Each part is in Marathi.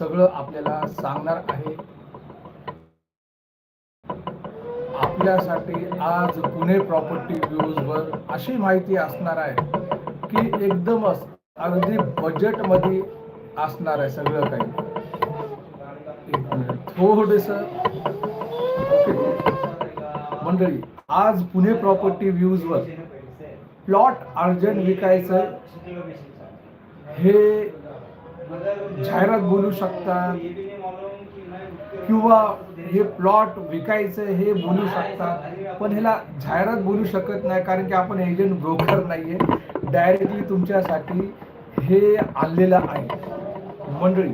सगळं आपल्याला सांगणार आहे. आपल्यासाठी आज पुणे प्रॉपर्टी न्यूजवर अशी माहिती असणार आहे की एकदमच अगदी बजेटमध्ये असणार आहे सगळं काही. थोडस. ओके. मंडळी आज पुणे प्रॉपर्टी व्ह्यूजवर प्लॉट अर्जंट विकायचं हे जाहिरात बोलू शकतात किंवा हे प्लॉट विकायचं हे बोलू शकतात. पण ह्याला जाहिरात बोलू शकत नाही कारण की आपण एजंट ब्रोकर नाहीये. डायरेक्टली तुमच्यासाठी हे आणलेलं आहे. मंडळी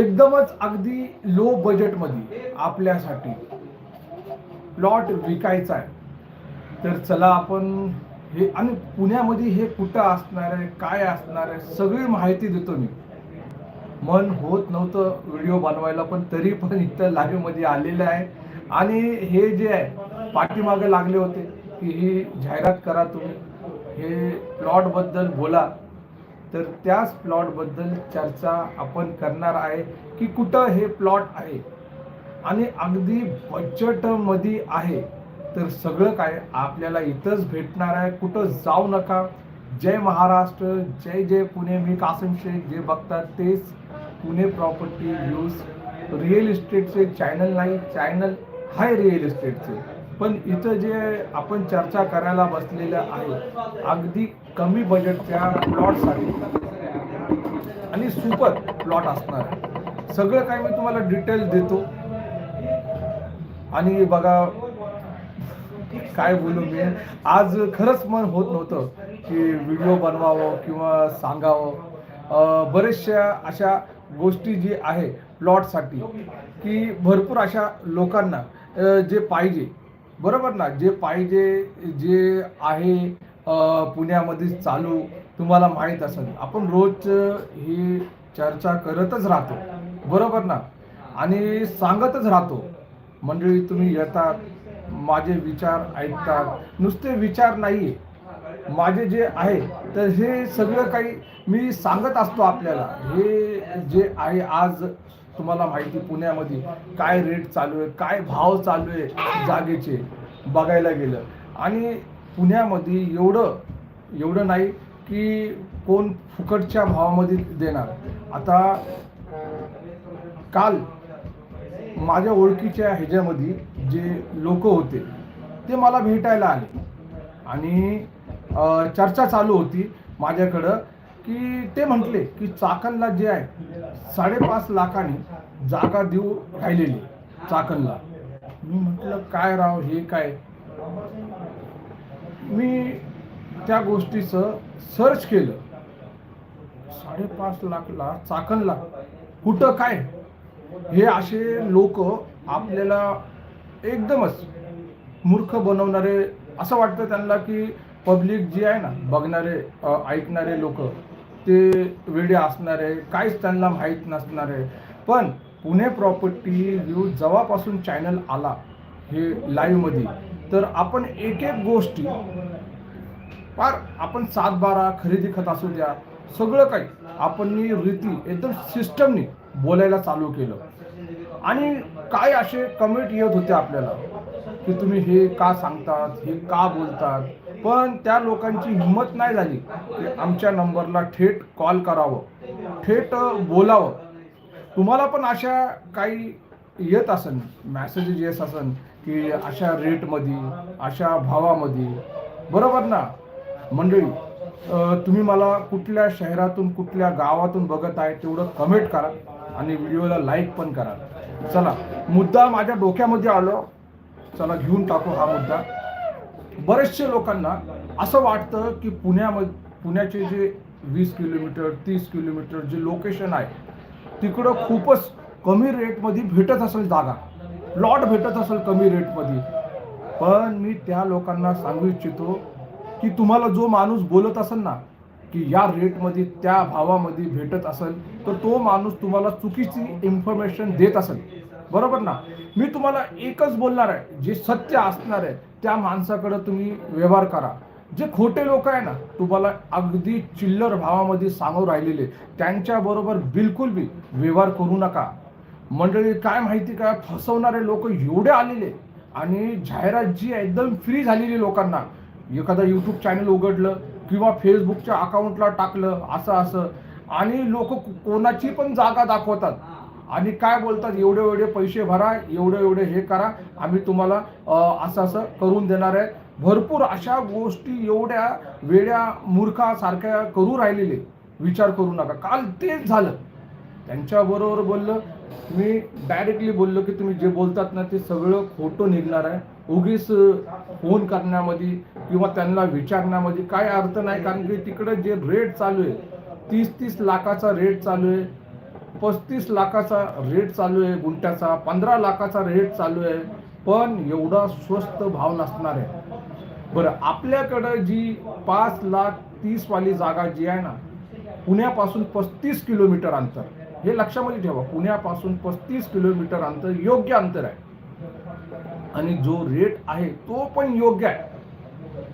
एकदमच अगदी लो बजेटमध्ये आपल्यासाठी प्लॉट विकायचा आहे. तर चला आपण हे आणि पुण्यामध्ये हे कुठं असणार आहे काय असणार आहे सगळी माहिती देतो मी. मन होत नव्हतं व्हिडिओ बनवायला पण तरी पण इथं लाईव्हमध्ये आलेलं आहे. आणि हे जे आहे पाठीमागे लागले होते की ही जाहिरात करा तुम्ही. हे प्लॉटबद्दल बोला. तर त्याच प्लॉटबद्दल चर्चा आपण करणार आहे की कुठं हे प्लॉट आहे. आणि अगदी बजेटमध्ये आहे. तर सगळं काय आपल्याला इथंच भेटणार आहे. कुठं जाऊ नका. जय महाराष्ट्र जय जय पुणे. मी कासिम शेख जे बघतात तेच पुणे प्रॉपर्टी न्यूज रिअल इस्टेटचे चॅनल नाही चॅनल आहे रिअल इस्टेटचे पण इथं जे आपण चर्चा करायला बसलेलं आहे अगदी कमी बजेटच्या प्लॉटसाठी आणि सुपर प्लॉट असणार आहे. सगळं काय मी तुम्हाला डिटेल देतो. आणि बघा काय बोलू मी? आज खरंच मन होत नव्हतं की व्हिडिओ बनवावं किंवा सांगावं. बरेचशा अशा गोष्टी जी आहे प्लॉटसाठी की भरपूर अशा लोकांना जे पाहिजे. बरोबर ना? जे पाहिजे जे आहे पुण्यामध्ये चालू तुम्हाला माहीत असेल. आपण रोज ही चर्चा करतच राहतो. बरोबर ना? आणि सांगतच राहतो. मंडळी तुम्ही येतात माझे विचार ऐकतात. नुसते विचार नाही माझे जे आहे तर हे सगळं काही मी सांगत असतो आपल्याला. हे जे आहे आज तुम्हाला माहिती पुण्यामध्ये काय रेट चालू आहे काय भाव चालू आहे जागेचे बघायला गेलं. आणि पुण्यामध्ये एवढं एवढं नाही की कोण फुकटच्या भावामध्ये देणार. आता काल माझ्या ओळखीच्या ह्याच्यामध्ये जे लोक होते ते मला भेटायला आले. आणि चर्चा चालू होती माझ्याकडं की ते म्हटले की चाकणला जे आहे साडेपाच लाखांनी जागा देऊ राहिलेली चाकणला. मी म्हटलं काय राव हे काय? मी त्या गोष्टीचं सर्च केलं. साडेपाच लाखला चाकणला. कुठं काय? हे असे लोक आपल्याला एकदमच मूर्ख बनवणारे असं वाटतं त्यांना की पब्लिक जी आहे ना बघणारे ऐकणारे लोक ते वेडे असणारे काहीच त्यांना माहीत नसणारे. पण पुणे प्रॉपर्टी व्ह्यू जेव्हापासून चॅनल आला हे लाईव्हमध्ये तर आपण एक एक गोष्टी फार आपण सात बारा खरेदी खत असू द्या सगळं काही आपण रीती एकदम सिस्टमनी बोलायला चालू केलं. आणि काय असे कमेंट येत होते आपल्याला? की तुम्ही हे का सांगतात हे का बोलतात? पण त्या लोकांची हिंमत नाही झाली की आमच्या नंबरला थेट कॉल करावं थेट बोलावं. तुम्हाला पण अशा काही येत असन? मॅसेजेस येत असन की अशा रेटमध्ये अशा भावामध्ये बरोबर ना? मंडळी तुम्ही मला कुठल्या शहरातून कुठल्या गावातून बघत आहे तेवढं कमेंट करा. आणि व्हिडिओला लाईक पण करा. चला मुद्दा माझ्या डोक्यामध्ये आलो. चला घेऊन टाकू हा मुद्दा. बरेचसे लोकांना असं वाटतं की पुण्यामध्ये पुण्याचे जे वीस किलोमीटर तीस किलोमीटर जे लोकेशन आहे तिकडं खूपच कमी रेटमध्ये भेटत असेल जागा. प्लॉट भेटत असेल कमी रेटमध्ये पण मी त्या लोकांना सांगू इच्छितो की तुम्हाला जो माणूस बोलत असेल ना की या रेटमध्ये त्या भावामध्ये भेटत असेल तर तो माणूस तुम्हाला चुकीची इन्फॉर्मेशन देत असेल. बरोबर ना? मी तुम्हाला एकच बोलणार आहे जे सत्य असणार आहे त्या माणसाकडे तुम्ही व्यवहार करा. जे खोटे लोक आहे ना तुम्हाला अगदी चिल्लर भावामध्ये सांगू राहिलेले त्यांच्याबरोबर बिलकुल बी व्यवहार करू नका. मंडळी काय माहिती काय फसवणारे लोक एवढे आलेले आणि जाहिरात जी आहे एकदम फ्री झालेली लोकांना एखादा यूट्यूब चॅनल उघडलं किंवा फेसबुकच्या अकाउंटला टाकलं असं असं. आणि लोक कोणाची पण जागा दाखवतात. आणि काय बोलतात? एवढे एवढे पैसे भरा एवढे एवढे हे करा. आम्ही तुम्हाला असं असं करून देणार आहे. भरपूर अशा गोष्टी एवढ्या वेड्या मूर्खासारख्या करू राहिलेले. विचार करू नका. काल तेच झालं. त्यांच्याबरोबर बोललं मी डायरेक्टली बोललो की तुम्ही जे बोलतात ना ते सगळं खोटं निघणार आहे. उगीच फोन करण्यामध्ये किंवा त्यांना विचारण्यामध्ये काय अर्थ नाही. कारण की तिकडं जे रेट चालू आहे तीस तीस लाखाचा रेट चालू आहे पस्तीस लाखाचा रेट चालू आहे गुंट्याचा पंधरा लाखाचा रेट चालू आहे पण एवढा स्वस्त भाव नसणार आहे. बरं आपल्याकडं जी पाच लाख तीसवाली जागा जी आहे ना पुण्यापासून पस्तीस किलोमीटर अंतर. हे लक्षामध्ये ठेवा पुण्यापासून पस्तीस किलोमीटर अंतर योग्य अंतर आहे. आणि जो रेट आहे तो पण योग्य आहे.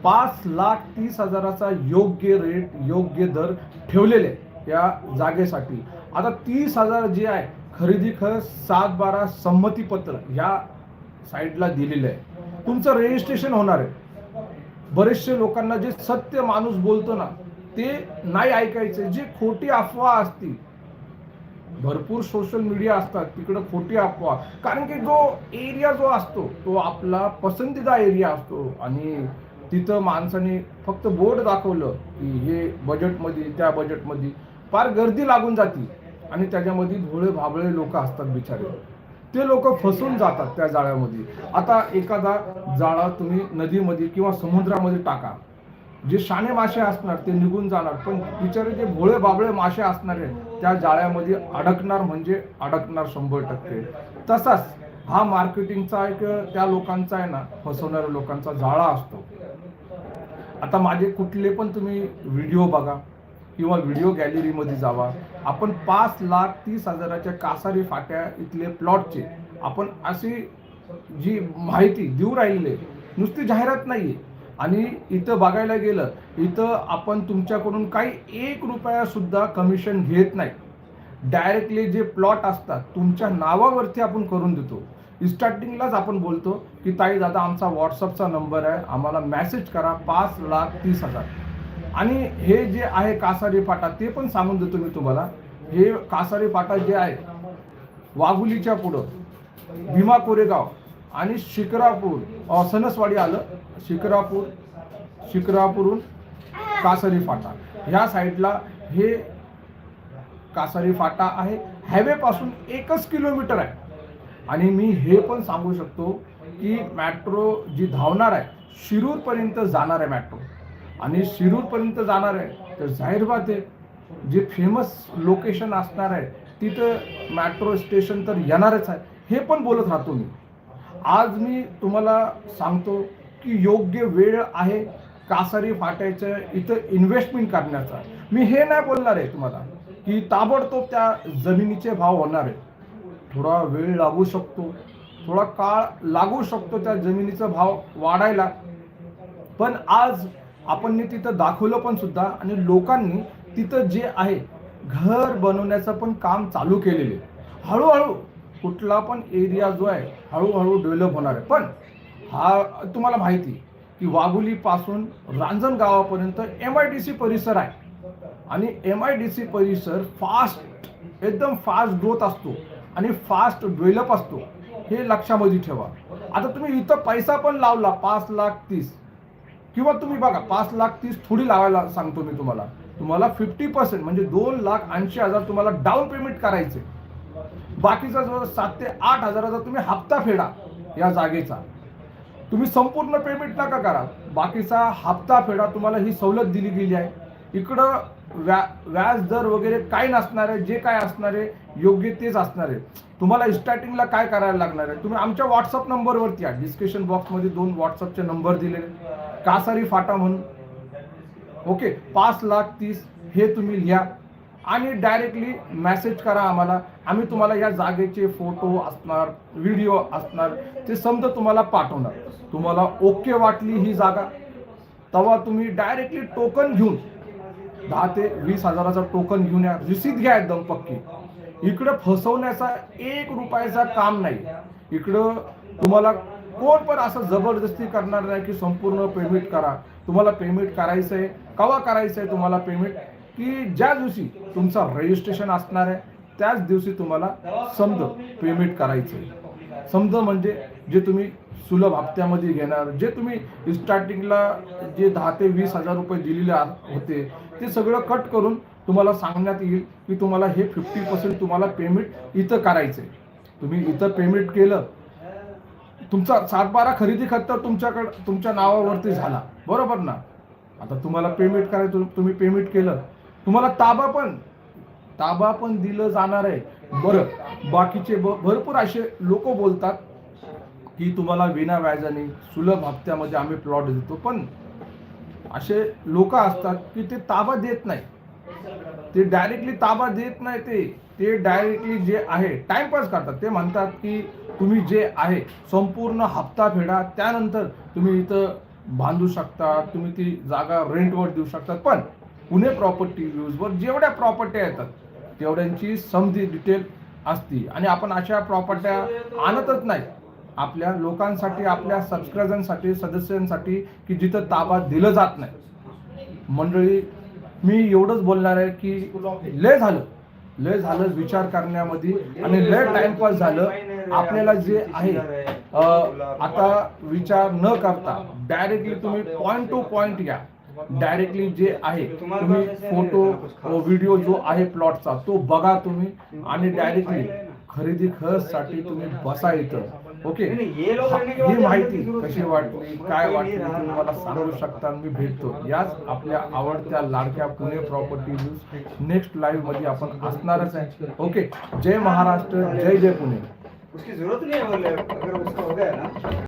पाच लाख तीस हजाराचा योग्य रेट योग्य दर ठेवलेले या जागेसाठी. आता तीस हजार जे आहे खरेदी खरं सात बारा संमतीपत्र ह्या साईडला दिलेलं आहे. तुमचं रजिस्ट्रेशन होणार आहे. बरेचसे लोकांना जे सत्य माणूस बोलतो ना ते नाही ऐकायचे. जे खोटी अफवा असतील भरपूर सोशल मीडिया असतात तिकडं खोटी अफवा. कारण की जो एरिया जो असतो तो आपला पसंतीदा एरिया असतो. आणि तिथं माणसाने फक्त बोर्ड दाखवलं की हे बजेटमध्ये त्या बजेटमध्ये फार गर्दी लागून जाते. आणि त्याच्यामध्ये भोळे भाबळे लोक असतात बिचारे. ते लोक फसून जातात त्या जाळ्यामध्ये आता एखादा जाळा तुम्ही नदीमध्ये किंवा समुद्रामध्ये टाका. जे शाणे मासे असणार ते निघून जाणार. पण बिचारे जे भोळे बाबळे मासे असणार आहे त्या जाळ्यामध्ये अडकणार म्हणजे अडकणार शंभर टक्के. तसाच हा मार्केटिंगचा एक त्या लोकांचा आहे ना फसवणाऱ्या लोकांचा जाळा असतो. आता माझे कुठले पण तुम्ही व्हिडिओ बघा किंवा व्हिडिओ गॅलरीमध्ये जावा आपण पाच लाख तीस हजाराच्या कासारी फाट्या इथले प्लॉटचे आपण अशी जी माहिती देऊ राहिले नुसती जाहिरात नाही आहे आणि इथं बघायला गेलं इथं आपण तुमच्याकडून काही एक रुपयासुद्धा कमिशन घेत नाही. डायरेक्टली जे प्लॉट असतात तुमच्या नावावरती आपण करून देतो. स्टार्टिंगलाच आपण बोलतो की ताई दादा आमचा व्हॉट्सअपचा नंबर आहे आम्हाला मॅसेज करा पाच लाख तीस हजार. आणि हे जे आहे कासारी फाटा ते पण सांगून देतो मी तुम्हाला. हे कासारी फाटा जे आहे वाघुलीच्या पुढं भीमा कोरेगाव आणि शिकरापूर सणसवाडी आलं. शिकरापूर शिकरापूरून कासारी फाटा. ह्या साईडला हे कासारी फाटा आहे. हायवेपासून एकच किलोमीटर आहे. आणि मी हे पण सांगू शकतो की मॅट्रो जी धावणार आहे शिरूरपर्यंत जाणार आहे मेट्रो. आणि शिरूरपर्यंत जाणार आहे तर जाहीर बात आहे जे फेमस लोकेशन असणार आहे तिथं मॅट्रो स्टेशन तर येणारच आहे. हे पण बोलत राहतो मी. आज मी तुम्हाला सांगतो की योग्य वेळ आहे कासारी फाट्याचं इथं इन्व्हेस्टमेंट करण्याचा. मी हे नाही बोलणार आहे तुम्हाला की ताबडतोब त्या जमिनीचे भाव होणार आहे थोडा वेळ लागू शकतो थोडा काळ लागू शकतो त्या जमिनीचा भाव वाढायला. पण आज आपण तिथं दाखवलं पण सुद्धा आणि लोकांनी तिथं जे आहे घर बनवण्याचं पण काम चालू केलेले आहे. हळूहळू कुठला पण एरिया जो आहे हळूहळू डेव्हलप होणार आहे. पण हा तुम्हाला माहिती की वाघुलीपासून रांजण गावापर्यंत एम आय डी सी परिसर आहे. आणि एम आय डी सी परिसर फास्ट एकदम फास्ट ग्रोथ असतो आणि फास्ट डेव्हलप असतो. हे लक्षामध्ये ठेवा. आता तुम्ही इथं पैसा पण लावला पाच लाख तीस. किंवा तुम्ही बघा पाच लाख तीस थोडी लावायला सांगतो मी तुम्हाला. तुम्हाला फिफ्टी पर्सेंट म्हणजे दोन लाख ऐंशी हजार तुम्हाला डाऊन पेमेंट करायचे बाकीचा जवळ सात ते आठ हजाराचा तुम्ही हप्ता फेडा या जागेचा. तुम्ही संपूर्ण पेमेंट नका करा. बाकीचा हप्ता फेडा तुम्हाला ही सवलत दिली गेली आहे. इकडं व्या व्याज दर वगैरे काय नसणार आहे जे काय असणार आहे योग्य तेच असणार आहे. तुम्हाला स्टार्टिंगला काय करायला लागणार आहे? तुम्ही आमच्या व्हॉट्सअप नंबरवरती या. डिस्क्रिप्शन बॉक्समध्ये दोन व्हॉट्सअपचे नंबर दिलेले कासारी फाटा म्हणून. ओके पाच लाख तीस हे तुम्ही लिहा. आणि डायरेक्टली मेसेज करा आम्हाला. आम्ही तुम्हाला या जागेचे फोटो असणार व्हिडिओ असणार ते समजा तुम्हाला पाठवणार. तुम्हाला ओके वाटली ही जागा? तेव्हा तुम्ही डायरेक्टली टोकन घेऊन दहा ते वीस हजाराचा टोकन घेऊन या. रिसीट घ्या एकदम पक्की. इकडं फसवण्याचा एक रुपयाचा काम नाही. इकडं तुम्हाला कोण पण असं जबरदस्ती करणार नाही की संपूर्ण पेमेंट करा. तुम्हाला पेमेंट करायचं आहे केव्हा करायचं आहे तुम्हाला पेमेंट की ज्या दिवशी तुमचं रजिस्ट्रेशन असणार आहे त्याच दिवशी तुम्हाला समज पेमेंट करायचं आहे समज म्हणजे जे तुम्ही सुलभ हप्त्यामध्ये घेणार जे तुम्ही स्टार्टिंगला जे दहा ते वीस हजार रुपये दिलेले आ- होते ते सगळं कट करून तुम्हाला सांगण्यात येईल की तुम्हाला हे फिफ्टी पर्सेंट तुम्हाला पेमेंट इथं करायचं आहे तुम्ही इथं पेमेंट केलं तुमचा सातबारा खरेदी खत तर तुमच्याकडं तुमच्या नावावरती झाला. बरोबर ना? आता तुम्हाला पेमेंट करायचं तुम्ही पेमेंट केलं तुम्हाला ताबा पण ताबा पण दिलं जाणार आहे. बरं बाकीचे ब- भरपूर असे लोक बोलतात की तुम्हाला विना व्याजाने सुलभ हप्त्यामध्ये आम्ही प्लॉट देतो. पण असे लोक असतात की ते ताबा देत नाही. ते डायरेक्टली ताबा देत नाही ते. ते डायरेक्टली जे आहे टाइमपास करतात. ते म्हणतात की तुम्ही जे आहे संपूर्ण हप्ता फेडा त्यानंतर तुम्ही इथं बांधू शकता तुम्ही ती जागा रेंटवर देऊ शकता. पण पुणे प्रॉपर्टी वर जेवढ्या प्रॉपर्ट्या येतात तेवढ्यांची समधी डिटेल असती. आणि आपण अशा प्रॉपर्ट्या आणतच नाही. आपल्या लोकांसाठी आपल्या सबस्क्रायबरांसाठी सदस्यांसाठी की जिथं ताबा दिलं जात नाही. मंडळी मी एवढंच बोलणार आहे की लय झालं. लय झालं विचार करण्यामध्ये आणि लय टाइमपास झालं. आपल्याला जे आहे आता विचार न करता डायरेक्टली तुम्ही पॉईंट टू पॉईंट घ्या डायरेक्टली जे आहे तुम्ही फोटो व्हिडिओ जो आहे प्लॉटचा तो बघा तुम्ही आणि डायरेक्टली खरेदी साठी तुम्ही बसा इथं ओके ही माहिती कशी वाटली काय वाटली तुम्ही मला सांगू शकता मी भेटतो. याच आपल्या आवडत्या लाडक्या पुणे प्रॉपर्टी न्यूज नेक्स्ट लाईव्हमध्ये आपण असणारच आहे. ओके जय महाराष्ट्र जय जय पुणे.